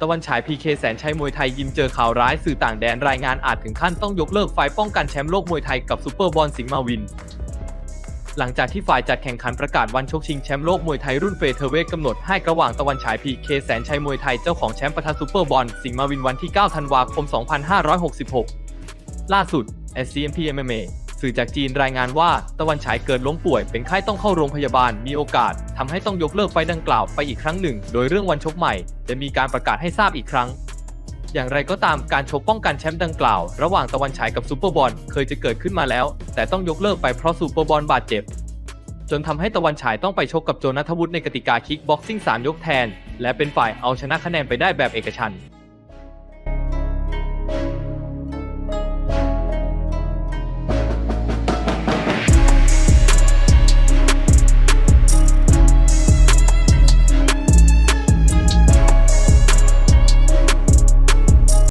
ตะวันฉายพีเคแสนชัยมวยไทยยิมเจอข่าวร้ายสื่อต่างแดนรายงานอาจถึงขั้นต้องยกเลิกไฟล์ป้องกันแชมป์โลกมวยไทยกับซูเปอร์บอลสิงห์มาวิน หลังจากที่ฝ่ายจัดแข่งขันประกาศวันชกชิงแชมป์โลกมวยไทยรุ่นเฟเธอร์เวทกำหนดให้ระหว่างตะวันฉายพีเคแสนชัยมวยไทยเจ้าของแชมป์ประทะซูเปอร์บอลสิงห์มาวินวันที่ 9 ธันวาคม 2566 ล่าสุด SCMP MMA สื่อจากจีนรายงานว่าตะวันฉายเกิดล้มป่วยเป็นไข้ต้องเข้าโรงพยาบาลมีโอกาสทำให้ต้องยกเลิกไฟดังกล่าวไปอีกครั้งหนึ่ง โดยเรื่องวันชกใหม่ จะมีการประกาศให้ทราบอีกครั้ง อย่างไรก็ตามการชกป้องกันแชมป์ดังกล่าว ระหว่างตะวันฉายกับซูเปอร์บอลเคยจะเกิดขึ้นมาแล้ว แต่ต้องยกเลิกไปเพราะซูเปอร์บอลบาดเจ็บ จนทำให้ตะวันฉายต้องไปชกกับโจนัทวุฒิในกติกาคิกบ็อกซิ่ง3ยกแทน และเป็นฝ่ายเอาชนะคะแนนไปได้แบบเอกฉันท์